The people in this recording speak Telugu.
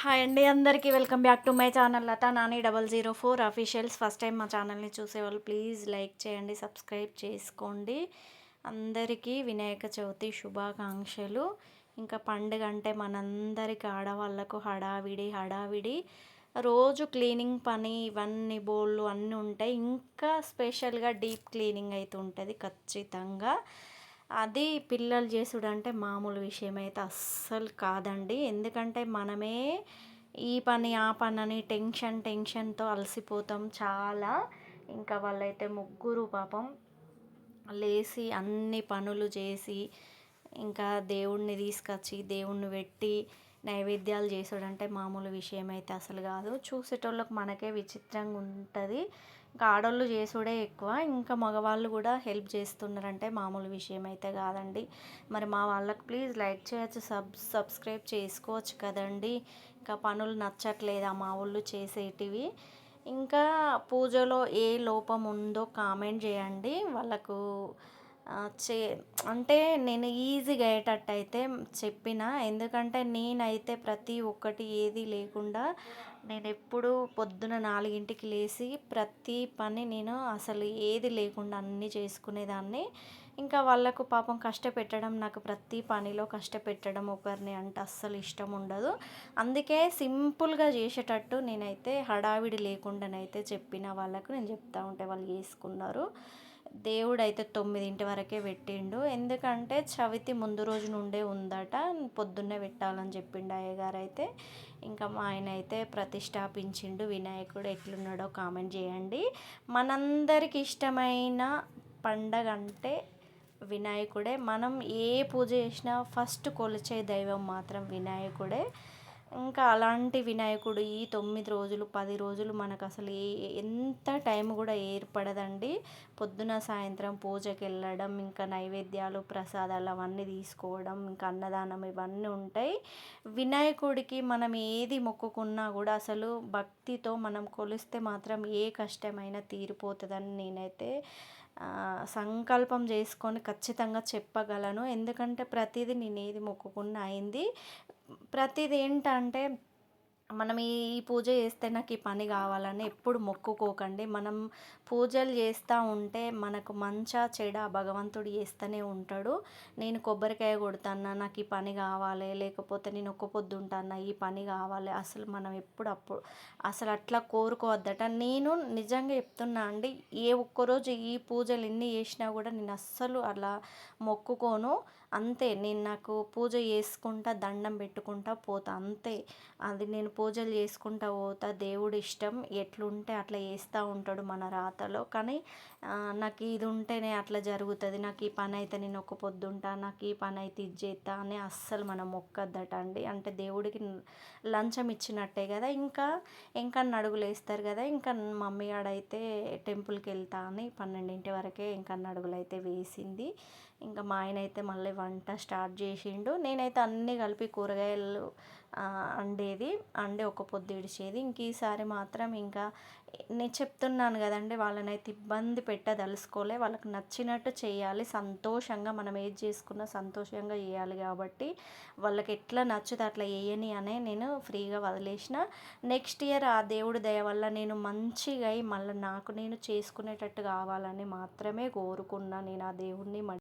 హాయ్ అండి అందరికీ welcome back to my channel Latha Nani double zero four officials. First time మా ఛానల్ని చూసేవాళ్ళు ప్లీజ్ లైక్ చేయండి సబ్స్క్రైబ్ చేసుకోండి. అందరికీ వినాయక చవితి శుభాకాంక్షలు. ఇంకా పండుగ అంటే మనందరికి ఆడవాళ్ళకు హడావిడి హడావిడి. రోజు క్లీనింగ్ పని ఇవన్నీ బోళ్ళు అన్నీ ఉంటాయి. ఇంకా స్పెషల్గా డీప్ క్లీనింగ్ అయితే ఉంటుంది ఖచ్చితంగా. అది పిల్లలు చేసుడు అంటే మామూలు విషయం అయితే అస్సలు కాదండి. ఎందుకంటే మనమే ఈ పని ఆ పని అని టెన్షన్ టెన్షన్తో అలసిపోతాం చాలా. ఇంకా వాళ్ళైతే ముగ్గురు పాపం లేచి అన్ని పనులు చేసి ఇంకా దేవుణ్ణి తీసుకొచ్చి దేవుణ్ణి పెట్టి నైవేద్యాలు చేసుడంటే మామూలు విషయం అయితే అసలు కాదు. చూసేటోళ్ళకి మనకే విచిత్రంగా ఉంటుంది. ఇంకా ఆడోళ్ళు చేసుడే ఎక్కువ. ఇంకా మగవాళ్ళు కూడా హెల్ప్ చేస్తున్నారంటే మామూలు విషయం అయితే కాదండి. మరి మా వాళ్ళకి ప్లీజ్ లైక్ చేయొచ్చు సబ్ సబ్స్క్రైబ్ చేసుకోవచ్చు కదండి. ఇంకా పనులు నచ్చట్లేదా మా వాళ్ళు చేసేటివి. ఇంకా పూజలో ఏ లోపం ఉందో కామెంట్ చేయండి. వాళ్ళకు చే అంటే నేను ఈజీగా అయ్యేటట్టు అయితే చెప్పిన. ఎందుకంటే నేనైతే ప్రతి ఒక్కటి ఏది లేకుండా నేను ఎప్పుడు పొద్దున నాలుగింటికి లేచి ప్రతి పని నేను అసలు ఏది లేకుండా అన్నీ చేసుకునేదాన్ని. ఇంకా వాళ్ళకు పాపం కష్టపెట్టడం నాకు ప్రతి పనిలో కష్టపెట్టడం ఒకరిని అంటే అస్సలు ఇష్టం ఉండదు. అందుకే సింపుల్గా చేసేటట్టు నేనైతే హడావిడి లేకుండానైతే చెప్పిన వాళ్ళకు. నేను చెప్తా ఉంటే వాళ్ళు చేసుకున్నారు. దేవుడైతే తొమ్మిదింటి వరకే పెట్టిండు. ఎందుకంటే చవితి ముందు రోజు నుండే ఉందట పొద్దున్నే పెట్టాలని చెప్పిండు అయ్యగారు అయితే ఇంకా మా ఆయన అయితే ప్రతిష్టాపించిండు. వినాయకుడు ఎట్లున్నాడో కామెంట్ చేయండి. మనందరికి ఇష్టమైన పండగ అంటే వినాయకుడే. మనం ఏ పూజ చేసినా ఫస్ట్ కొలిచే దైవం మాత్రం వినాయకుడే. ఇంకా అలాంటి వినాయకుడు ఈ తొమ్మిది రోజులు పది రోజులు మనకు అసలు ఏ ఎంత టైం కూడా ఏర్పడదండి. పొద్దున సాయంత్రం పూజకి వెళ్ళడం ఇంకా నైవేద్యాలు ప్రసాదాలు అవన్నీ తీసుకోవడం ఇంకా అన్నదానం ఇవన్నీ ఉంటాయి. వినాయకుడికి మనం ఏది మొక్కుకున్నా కూడా అసలు భక్తితో మనం కొలిస్తే మాత్రం ఏ కష్టమైనా తీరిపోతుందని నేనైతే సంకల్పం చేసుకొని ఖచ్చితంగా చెప్పగలను. ఎందుకంటే ప్రతిదీ నేను ఏది మొక్కుకున్న అయింది. ప్రతిదీ ఏంటంటే మనం ఈ పూజ చేస్తే నాకు ఈ పని కావాలని ఎప్పుడు మొక్కుకోకండి. మనం పూజలు చేస్తూ ఉంటే మనకు మంచా చెడ భగవంతుడు చేస్తూనే ఉంటాడు. నేను కొబ్బరికాయ కొడతాను నాకు ఈ పని కావాలి లేకపోతే నేను ఒక్క పొద్దు ఉంటానా ఈ పని కావాలి. అసలు మనం ఎప్పుడు అప్పుడు అసలు అట్లా కోరుకోవద్దట. నేను నిజంగా చెప్తున్నా అండి ఏ ఒక్కరోజు ఈ పూజలు ఎన్ని చేసినా కూడా నేను అస్సలు అలా మొక్కుకోను. అంతే నేను నాకు పూజ చేసుకుంటా దండం పెట్టుకుంటా పోతా అంతే. అది నేను పూజలు చేసుకుంటా పోతా దేవుడు ఇష్టం ఎట్లుంటే అట్లా చేస్తూ ఉంటాడు మన రాతలో. కానీ నాకు ఇది ఉంటేనే అట్లా జరుగుతుంది. నాకు ఈ పని అయితే నేను ఒక పొద్దుంటా నాకు ఈ పని అయితే ఇది చేస్తా అని అస్సలు మనం మొక్కద్దట అండి అంటే దేవుడికి లంచం ఇచ్చినట్టే కదా ఇంకా ఇంకా నడుగులు వేస్తారు కదా ఇంకా మమ్మీ ఆడైతే టెంపుల్కి వెళ్తా అని పన్నెండింటి వరకే ఇంకా నడుగులు అయితే వేసింది. ఇంకా మా ఆయన అయితే మళ్ళీ వంట స్టార్ట్ చేసిండు. నేనైతే అన్నీ కలిపి కూరగాయలు వండేది వండి ఒక పొద్దు విడిచేది ఇంక ఈసారి మాత్రం ఇంకా నేను చెప్తున్నాను కదండి వాళ్ళని అయితే ఇబ్బంది పెట్టదలుసుకోలే వాళ్ళకి నచ్చినట్టు చేయాలి. సంతోషంగా మనం ఏది చేసుకున్నా సంతోషంగా చేయాలి కాబట్టి వాళ్ళకి ఎట్లా నచ్చుతే అట్లా వేయని అనే నేను ఫ్రీగా వదిలేసిన. నెక్స్ట్ ఇయర్ ఆ దేవుడి దయ వల్ల నేను మంచిగా అయి మళ్ళీ నాకు నేను చేసుకునేటట్టు కావాలని మాత్రమే కోరుకున్నా. నేను ఆ దేవుడిని